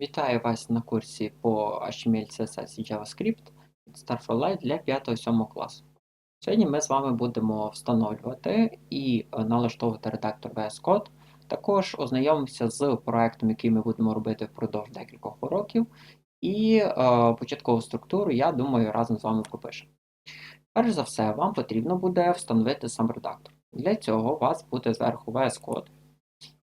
Вітаю вас на курсі по HTML, CSS і JavaScript від Starflight для 5-7 класу. Сьогодні ми з вами будемо встановлювати і е, налаштовувати редактор VS Code. Також ознайомимося з проектом, який ми будемо робити впродовж декількох уроків. І е, початкову структуру, я думаю, разом з вами пропишемо. Перш за все, вам потрібно буде встановити сам редактор. Для цього у вас буде зверху VS Code.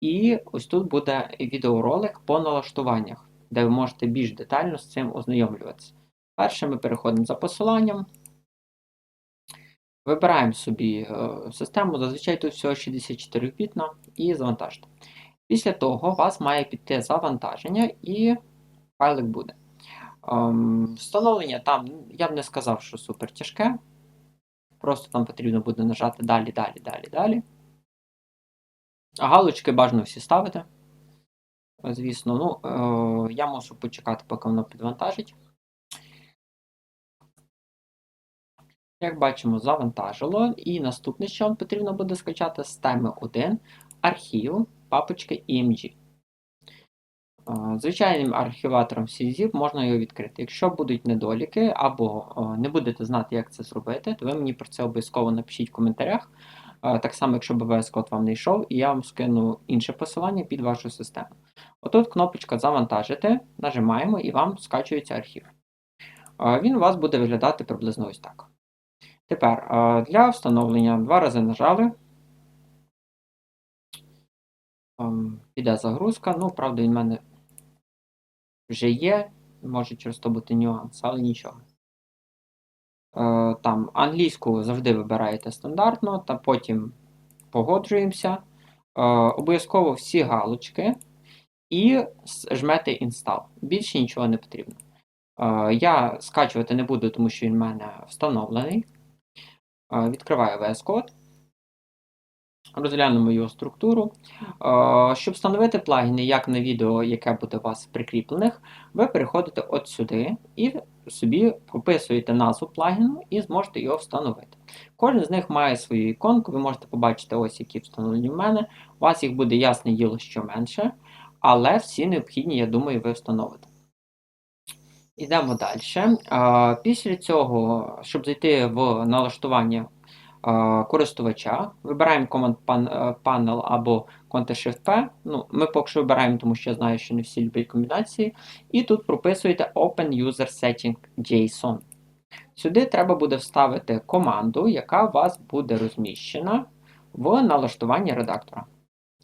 І ось тут буде відеоролик по налаштуваннях, де ви можете більш детально з цим ознайомлюватися. Перше ми переходимо за посиланням. Вибираємо собі е, систему, зазвичай тут всього 64 бітна, і завантажити. Після того у вас має піти завантаження і файлик буде. Ем, встановлення там, я б не сказав, що супер тяжке. Просто там потрібно буде нажати далі, далі, далі, далі. Галочки бажано всі ставити. Звісно, ну, е, я можу почекати, поки воно підвантажить. Як бачимо, завантажило. І наступне, що вам потрібно буде скачати з теми 1 архів папочки EMG. Е, Звичайним архіватором CZIP можна його відкрити. Якщо будуть недоліки або е, не будете знати, як це зробити, то ви мені про це обов'язково напишіть в коментарях. Так само, якщо BVS код вам не йшов, і я вам скину інше посилання під вашу систему. Отут кнопочка Завантажити, нажимаємо і вам скачується архів. Він у вас буде виглядати приблизно ось так. Тепер для встановлення два рази нажали. Ем, Піде загрузка. Ну, правда, він в мене вже є. Може через то бути нюанс, але нічого. Е, Там англійську завжди вибираєте стандартно, та потім погоджуємося. Е, Обов'язково всі галочки і жмете Install. Більше нічого не потрібно. Е, Я скачувати не буду, тому що він в мене встановлений. Відкриваю VS Code. Розглянемо його структуру. Щоб встановити плагіни, як на відео, яке буде у вас прикріплених, ви переходите от сюди і собі прописуєте назву плагіну і зможете його встановити. Кожен з них має свою іконку, ви можете побачити, ось які встановлені в мене. У вас їх буде ясне діло, що менше, але всі необхідні, я думаю, ви встановите. Йдемо далі. Після цього, щоб зайти в налаштування користувача, вибираємо Command Pan- е, або Ctrl-Shift-P. Ну, ми поки що вибираємо, тому що я знаю, що не всі люблять комбінації. І тут прописуєте Open User Setting JSON. Сюди треба буде вставити команду, яка у вас буде розміщена в налаштуванні редактора.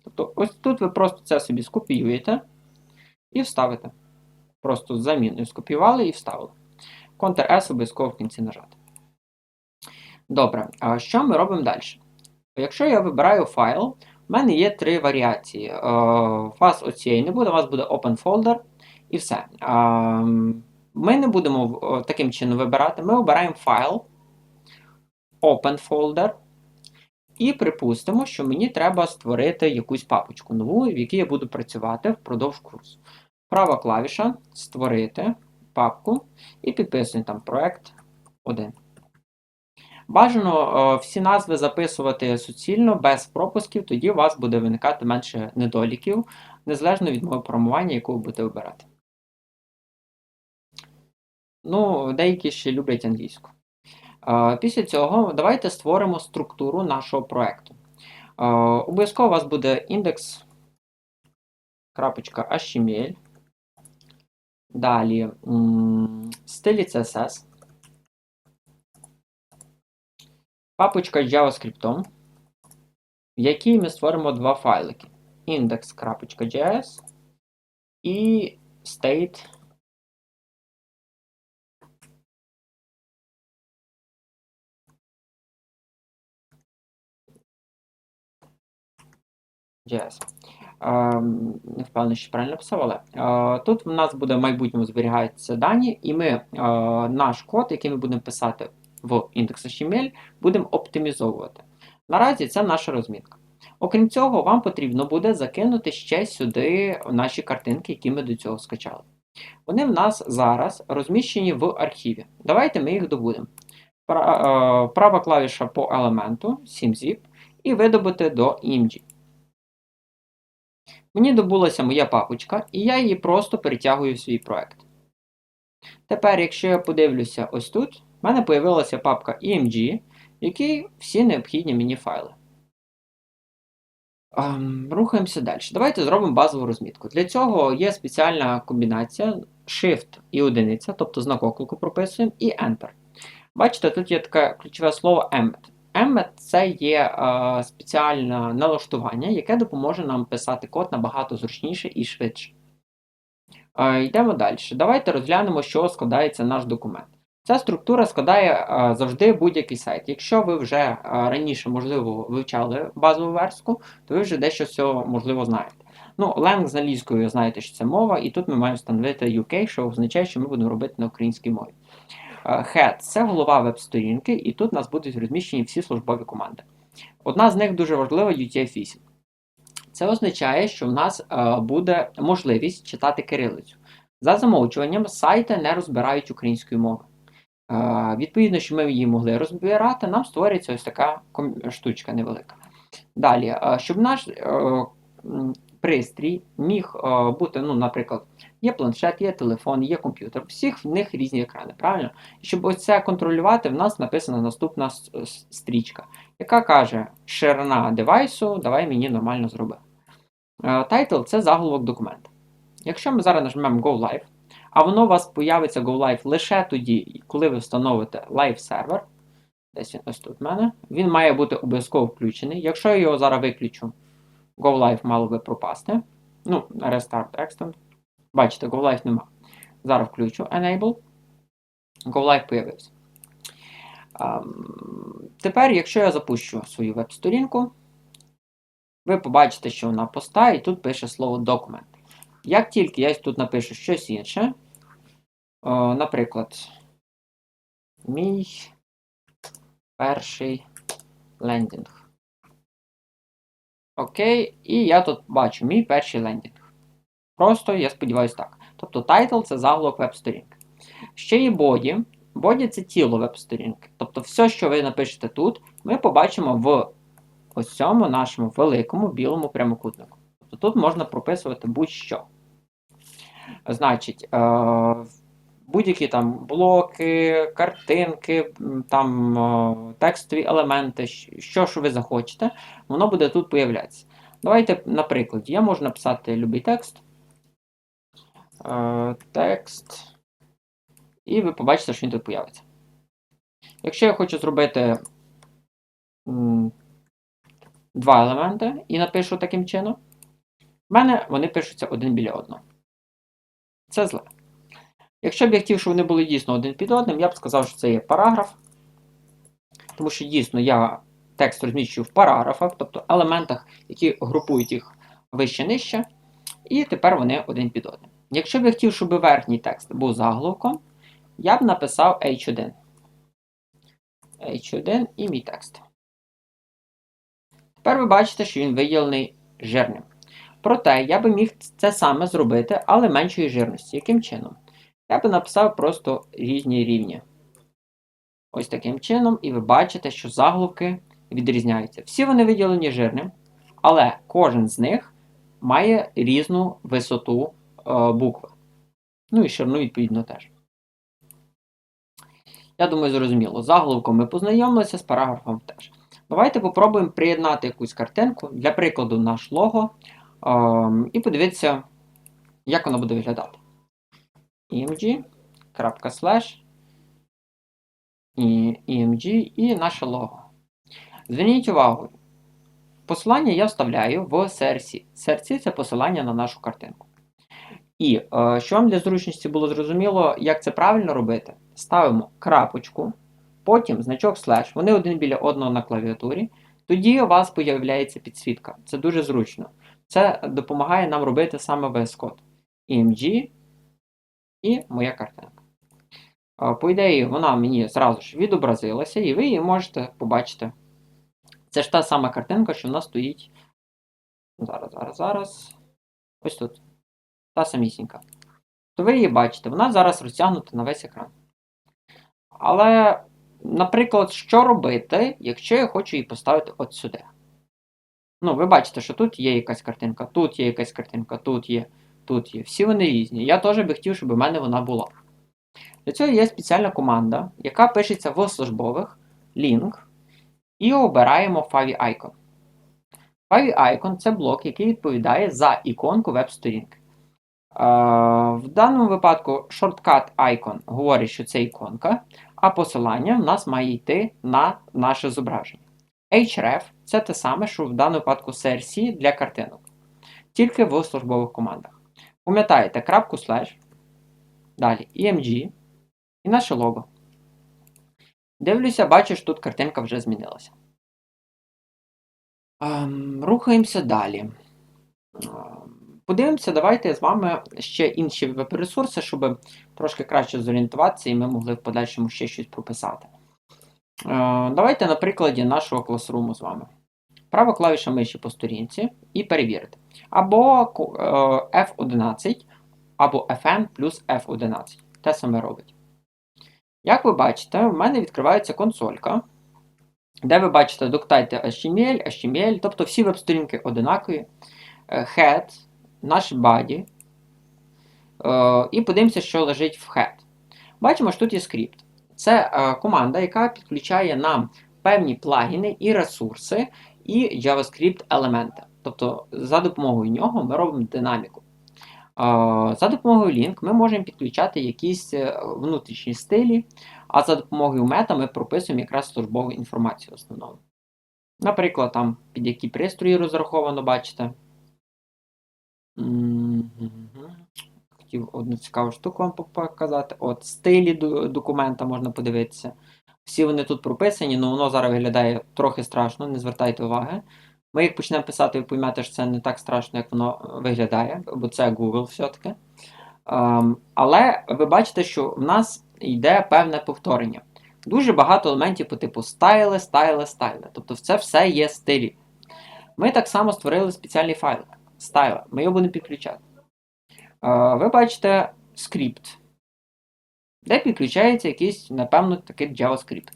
Тобто, ось тут ви просто це собі скопіюєте і вставите. Просто заміною скопіювали і вставили. Ctrl-S обов'язково в кінці нажати. Добре, а що ми робимо далі? Якщо я вибираю файл, в мене є три варіації. Е, У вас оцієї не буде, у вас буде Open Folder і все. Е, Ми не будемо е, таким чином вибирати. Ми обираємо файл, Open Folder. І припустимо, що мені треба створити якусь папочку нову, в якій я буду працювати впродовж курсу. Права клавіша Створити папку і підписуємо там проект 1. Бажано е, всі назви записувати суцільно, без пропусків, тоді у вас буде виникати менше недоліків, незалежно від мови програмування, яку ви будете вибирати. Ну, деякі ще люблять англійську. Е, Після цього давайте створимо структуру нашого проекту. Е, Обов'язково у вас буде index.html. Далі м, стилі CSS. Папочка з JavaScript, в якій ми створимо два файлики: index.js і state. JS. Ем, Не впевнений, що правильно написав, але е, тут в нас буде в майбутньому зберігаються дані, і ми е, наш код, який ми будемо писати в index.html, будемо оптимізовувати. Наразі це наша розмітка. Окрім цього, вам потрібно буде закинути ще сюди наші картинки, які ми до цього скачали. Вони в нас зараз розміщені в архіві. Давайте ми їх добудемо. Е, Права клавіша по елементу, 7zip, і видобути до img. Мені добулася моя папочка, і я її просто перетягую в свій проект. Тепер, якщо я подивлюся ось тут, в мене з'явилася папка EMG, в якій всі необхідні мені файли. Ем, Рухаємося далі. Давайте зробимо базову розмітку. Для цього є спеціальна комбінація Shift і одиниця, тобто знак оклику прописуємо, і Enter. Бачите, тут є таке ключове слово Embed. Embed – це є е, спеціальне налаштування, яке допоможе нам писати код набагато зручніше і швидше. Е, йдемо далі. Давайте розглянемо, чого складається наш документ. Ця структура складає е, завжди будь-який сайт. Якщо ви вже е, раніше, можливо, вивчали базову верстку, то ви вже дещо з цього можливо знаєте. Ну, Lang з англійською знаєте, що це мова, і тут ми маємо встановити UK, що означає, що ми будемо робити на українській мові. Е, Head – це голова веб-сторінки, і тут у нас будуть розміщені всі службові команди. Одна з них дуже важлива UTF-8. Це означає, що в нас буде можливість читати кирилицю. За замовчуванням, сайти не розбирають українською мовою. Е, Відповідно, що ми її могли розбирати, нам створюється ось така штучка невелика. Далі, е, щоб наш е, пристрій міг е, бути, ну, наприклад, є планшет, є телефон, є комп'ютер, всіх в них різні екрани, правильно? Щоб ось це контролювати, в нас написана наступна стрічка, яка каже: ширина девайсу, давай мені нормально зроби. Тайтл це заголовок документа. Якщо ми зараз нажмемо Go Live, а воно у вас появиться Go Live лише тоді, коли ви встановите Live сервер. Десь він ось тут в мене. Він має бути обов'язково включений. Якщо я його зараз виключу, Go Live мало би пропасти. Ну, Restart Extend. Бачите, Go Live нема. Зараз включу Enable. Go Live появився. Ем, Тепер, якщо я запущу свою веб-сторінку, ви побачите, що вона пуста, і тут пише слово документ. Як тільки я тут напишу щось інше, наприклад, мій перший лендінг. Окей, і я тут бачу мій перший лендінг. Просто, я сподіваюся, так. Тобто title це заголовок веб-сторінки. Ще є body. Body це тіло веб-сторінки. Тобто, все, що ви напишете тут, ми побачимо в ось цьому нашому великому білому прямокутнику. Тобто тут можна прописувати будь-що. Значить, е, будь-які там блоки, картинки, там е, текстові елементи, що ж ви захочете, воно буде тут появлятися. Давайте, наприклад, я можу написати любий текст. Е, Текст. І ви побачите, що він тут появиться. Якщо я хочу зробити два елементи і напишу таким чином, в мене вони пишуться один біля одного. Це зле. Якщо б я хотів, щоб вони були дійсно один під одним, я б сказав, що це є параграф. Тому що дійсно я текст розміщую в параграфах, тобто елементах, які групують їх вище-нижче, і тепер вони один під одним. Якщо б я хотів, щоб верхній текст був заголовком, я б написав H1. H1 і мій текст. Тепер ви бачите, що він виділений жирним. Проте я би міг це саме зробити, але меншої жирності. Яким чином? Я би написав просто різні рівні. Ось таким чином, і ви бачите, що заголовки відрізняються. Всі вони виділені жирним, але кожен з них має різну висоту е, букви. Ну і ширину, відповідно, теж. Я думаю, зрозуміло. Заголовком ми познайомилися, з параграфом теж. Давайте попробуємо приєднати якусь картинку, для прикладу, наш лого, ем, і подивитися, як воно буде виглядати. Img, крапка і img і наше лого. Зверніть увагу, посилання я вставляю в CRC. CRC – це посилання на нашу картинку. І е, що вам для зручності було зрозуміло, як це правильно робити, ставимо крапочку, потім значок слеш, вони один біля одного на клавіатурі. Тоді у вас з'являється підсвітка. Це дуже зручно. Це допомагає нам робити саме VS Code. IMG і моя картинка. Е, По ідеї, вона мені зразу ж відобразилася, і ви її можете побачити. Це ж та сама картинка, що в нас стоїть. Зараз, зараз, зараз. Ось тут. Та самісінька. То ви її бачите, вона зараз розтягнута на весь екран. Але, наприклад, що робити, якщо я хочу її поставити от сюди? Ну, ви бачите, що тут є якась картинка, тут є якась картинка, тут є, тут є. Всі вони різні. Я теж би хотів, щоб у мене вона була. Для цього є спеціальна команда, яка пишеться в службових link, і обираємо Favy Icon. Favy Icon це блок, який відповідає за іконку веб-сторінки. Е, В даному випадку shortcut icon говорить, що це іконка, а посилання в нас має йти на наше зображення. href це те саме, що в даному випадку CRC для картинок, тільки в службових командах. Пам'ятаєте крапку слеш, далі EMG і наше лого. Дивлюся, бачу, тут картинка вже змінилася. Ем, рухаємося далі. Ем, Подивимося, давайте з вами ще інші веб-ресурси, щоб трошки краще зорієнтуватися, і ми могли в подальшому ще щось прописати. Е, Давайте на прикладі нашого класруму з вами. Права клавіша миші по сторінці і перевірити. Або е, F11, або FN плюс F11. Те саме робить. Як ви бачите, в мене відкривається консолька, де ви бачите доктайте HTML, HTML, тобто всі веб-сторінки одинакові, е, head, наш body, е, і подивимося, що лежить в head. Бачимо, що тут є скрипт. Це команда, яка підключає нам певні плагіни і ресурси, і JavaScript елементи. Тобто, за допомогою нього ми робимо динаміку. За допомогою link ми можемо підключати якісь е, внутрішні стилі, а за допомогою мета ми прописуємо якраз службову інформацію основному. Наприклад, там під які пристрої розраховано, бачите. Хотів одну цікаву штуку вам показати. От стилі документа можна подивитися. Всі вони тут прописані, але воно зараз виглядає трохи страшно, не звертайте уваги. Ми як почнемо писати, ви поймете, що це не так страшно, як воно виглядає, бо це Google все-таки. Ем, але ви бачите, що в нас йде певне повторення. Дуже багато елементів по типу стайли, стайли, стайли. Тобто це все є стилі. Ми так само створили спеціальний файл стайли. Ми його будемо підключати. Е, Ви бачите скрипт, де підключається якийсь, напевно, такий JavaScript.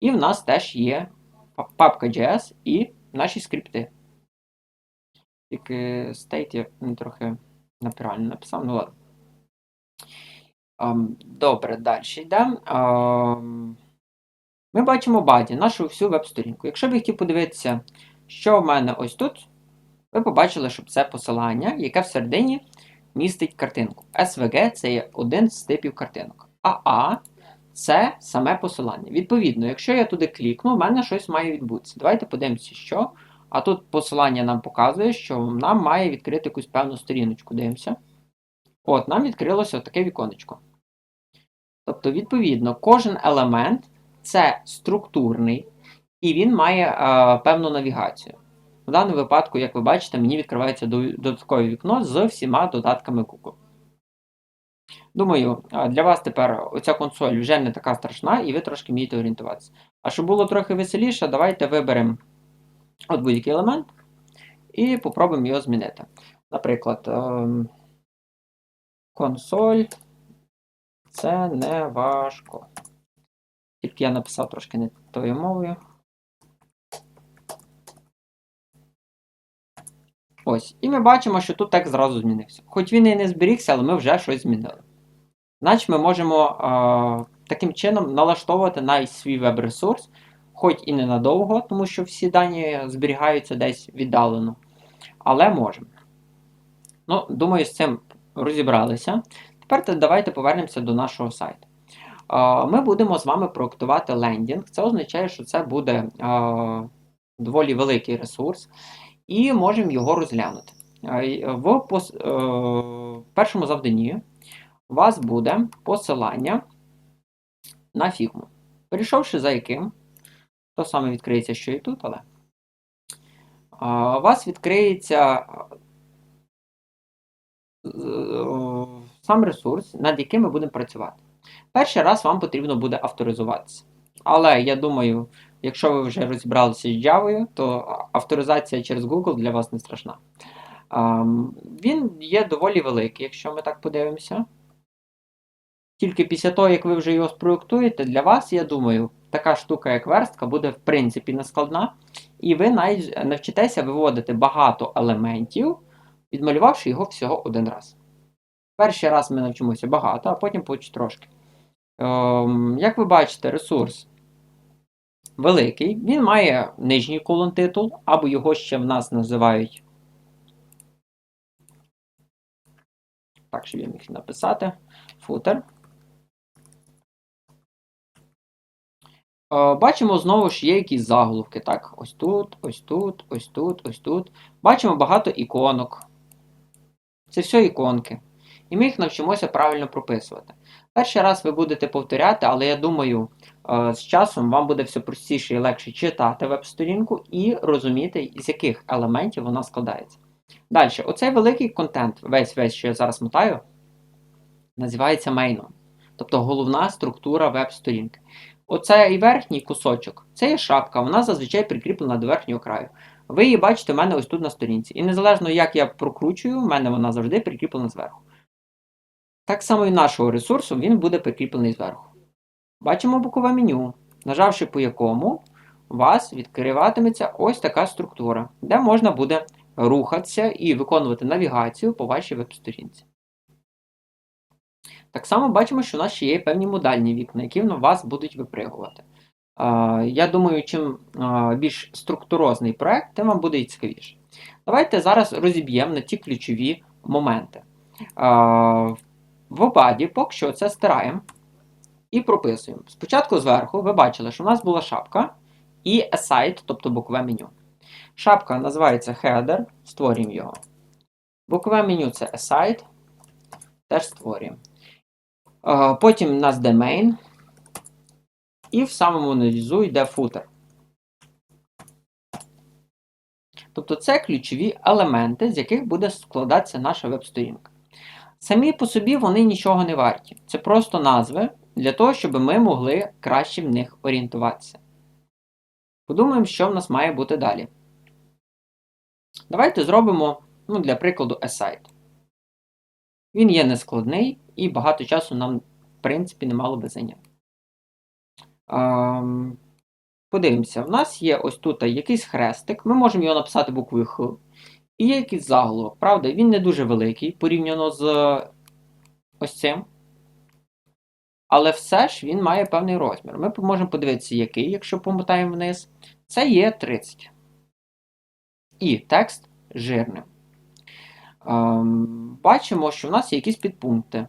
І в нас теж є па- папка JS і наші скрипти. Тільки state я трохи неправильно написав, ну ладно. Добре, далі йдемо. Ем, Ми бачимо баді, нашу всю веб-сторінку. Якщо б я хотів подивитися, що в мене ось тут, ви побачили, що це посилання, яке всередині містить картинку. SVG це є один з типів картинок. AA це саме посилання. Відповідно, якщо я туди клікну, в мене щось має відбутися. Давайте подивимося, що. А тут посилання нам показує, що нам має відкрити якусь певну сторіночку. Дивимося. От, нам відкрилося таке віконечко. Тобто, відповідно, кожен елемент це структурний, і він має е, певну навігацію. В даному випадку, як ви бачите, мені відкривається додаткове вікно з всіма додатками Google. Думаю, для вас тепер оця консоль вже не така страшна, і ви трошки вмієте орієнтуватися. А щоб було трохи веселіше, давайте виберемо будь-який елемент і попробуємо його змінити. Наприклад, ем, консоль це не важко. Тільки я написав трошки не тою мовою. Ось. І ми бачимо, що тут текст зразу змінився. Хоч він і не зберігся, але ми вже щось змінили. Значить, ми можемо е, таким чином налаштовувати навіть свій веб-ресурс, хоч і ненадовго, тому що всі дані зберігаються десь віддалено. Але можемо. Ну, думаю, з цим розібралися. Тепер давайте повернемося до нашого сайту. Е, Ми будемо з вами проектувати лендінг. Це означає, що це буде е, доволі великий ресурс, і можемо його розглянути. Е, В пос- е, першому завданні у вас буде посилання на фігму. Перейшовши за яким, то саме відкриється, що і тут, але у вас відкриється е, е, сам ресурс, над яким ми будемо працювати. Перший раз вам потрібно буде авторизуватися. Але я думаю, якщо ви вже розібралися з Java, то авторизація через Google для вас не страшна. Ам, Він є доволі великий, якщо ми так подивимося. Тільки після того, як ви вже його спроєктуєте, для вас, я думаю, така штука, як верстка, буде в принципі не складна. і ви най- навчитеся виводити багато елементів, відмалювавши його всього один раз. Перший раз ми навчимося багато, а потім по трошки. Ем, як ви бачите, ресурс великий, він має нижній колон титул, або його ще в нас називають. Так, щоб я міг написати. Футер. Е, Бачимо знову ж є якісь заголовки. Так, ось тут, ось тут, ось тут, ось тут. Бачимо багато іконок. Це все іконки. І ми їх навчимося правильно прописувати. Перший раз ви будете повторяти, але я думаю, з часом вам буде все простіше і легше читати веб-сторінку і розуміти, з яких елементів вона складається. Далі, оцей великий контент, весь весь, що я зараз мотаю, називається мейном. Тобто головна структура веб-сторінки. Оцей верхній кусочок це є шапка, вона зазвичай прикріплена до верхнього краю. Ви її бачите в мене ось тут на сторінці. І незалежно як я прокручую, в мене вона завжди прикріплена зверху. Так само і нашого ресурсу він буде прикріплений зверху. Бачимо бокове меню, нажавши по якому у вас відкриватиметься ось така структура, де можна буде рухатися і виконувати навігацію по вашій веб-сторінці. Так само бачимо, що у нас ще є певні модальні вікна, які вас будуть випригувати. Я думаю, чим більш структурозний проект, тим вам буде і цікавіше. Давайте зараз розіб'ємо на ті ключові моменти. В обаді поки що це стираємо і прописуємо. Спочатку зверху ви бачили, що у нас була шапка і aside, тобто бокове меню. Шапка називається header, створюємо його. Бокове меню це aside, теж створюємо. Е, Потім у нас де main, і в самому низу йде footer. Тобто це ключові елементи, з яких буде складатися наша веб-сторінка. Самі по собі вони нічого не варті. Це просто назви для того, щоб ми могли краще в них орієнтуватися. Подумаємо, що в нас має бути далі. Давайте зробимо, ну, для прикладу, aside. Він є нескладний і багато часу нам, в принципі, не мало би зайняти. Ем, Подивимося, в нас є ось тут якийсь хрестик, ми можемо його написати буквою Х. І є якийсь заголовок. Правда, він не дуже великий порівняно з ось цим. Але все ж він має певний розмір. Ми можемо подивитися, який, якщо помотаємо вниз. Це є 30. І текст жирним. Ем, бачимо, що в нас є якісь підпункти.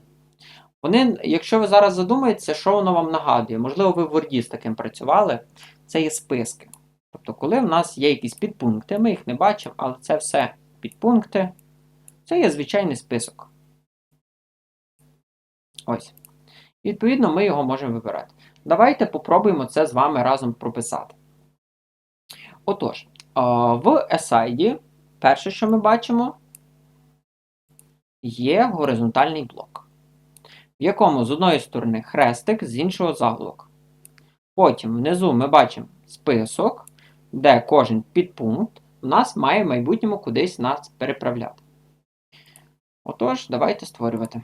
Вони, якщо ви зараз задумаєтеся, що воно вам нагадує, можливо, ви в Word з таким працювали, це є списки. Тобто, коли в нас є якісь підпункти, ми їх не бачимо, але це все підпункти. Це є звичайний список. Ось. Відповідно, ми його можемо вибирати. Давайте попробуємо це з вами разом прописати. Отож, в aside, перше, що ми бачимо, є горизонтальний блок, в якому з одної сторони хрестик, з іншого заголовок. Потім внизу ми бачимо список, де кожен підпункт у нас має в майбутньому кудись нас переправляти. Отож, давайте створювати.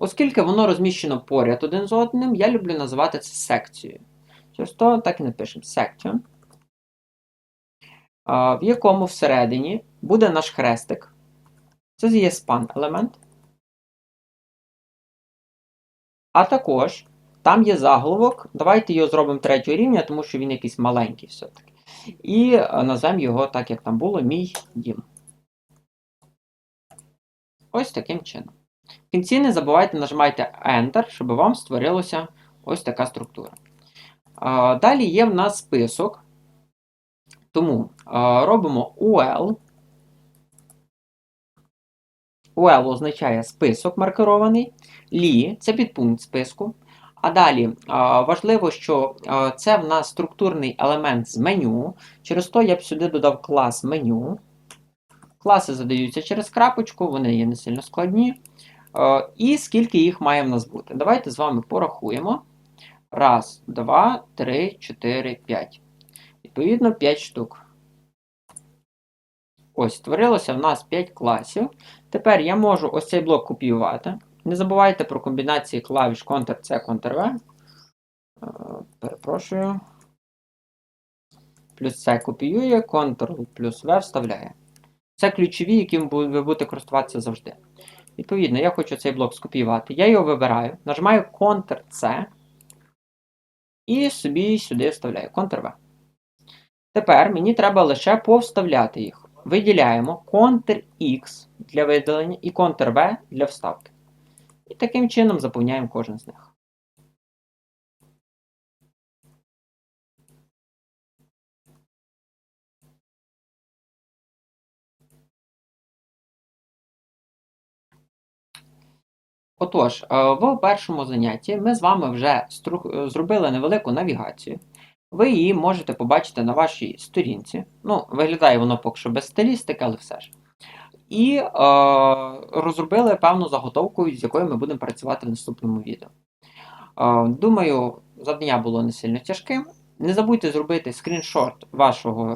Оскільки воно розміщено поряд один з одним, я люблю називати це секцією. Через то так і напишемо section, в якому всередині буде наш хрестик. Це є span елемент. А також там є заголовок. Давайте його зробимо третього рівня, тому що він якийсь маленький все-таки. І назвемо його так, як там було, мій дім. Ось таким чином. В кінці не забувайте нажимайте Enter, щоб вам створилася ось така структура. Далі є в нас список. Тому робимо UL. UL означає список маркерований. Лі це підпункт списку. А далі важливо, що це в нас структурний елемент з меню. Через то я б сюди додав клас меню. Класи задаються через крапочку, вони є не сильно складні. І скільки їх має в нас бути? Давайте з вами порахуємо. Раз, два, три, чотири, п'ять. Відповідно, 5 штук. Ось, створилося в нас 5 класів. Тепер я можу ось цей блок копіювати. Не забувайте про комбінації клавіш Ctrl-C, Ctrl-V. Е, Перепрошую. Плюс це копіює, Ctrl плюс V вставляє. Це ключові, яким ви будете користуватися завжди. Відповідно, я хочу цей блок скопіювати. Я його вибираю, нажимаю Ctrl-C і собі сюди вставляю Ctrl-V. Тепер мені треба лише повставляти їх. Виділяємо Ctrl-X для видалення і Ctrl-V для вставки. І таким чином заповняємо кожен з них. Отож, е, в першому занятті ми з вами вже е, зробили невелику навігацію. Ви її можете побачити на вашій сторінці. Ну, виглядає воно поки що без стилістики, але все ж. І е, розробили певну заготовку, з якою ми будемо працювати в наступному відео. Е, думаю, завдання було не сильно тяжким. Не забудьте зробити скріншот вашого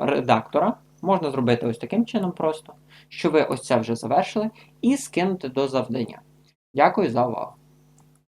е, редактора. Можна зробити ось таким чином просто, що ви ось це вже завершили, і скинути до завдання. Дякую за увагу.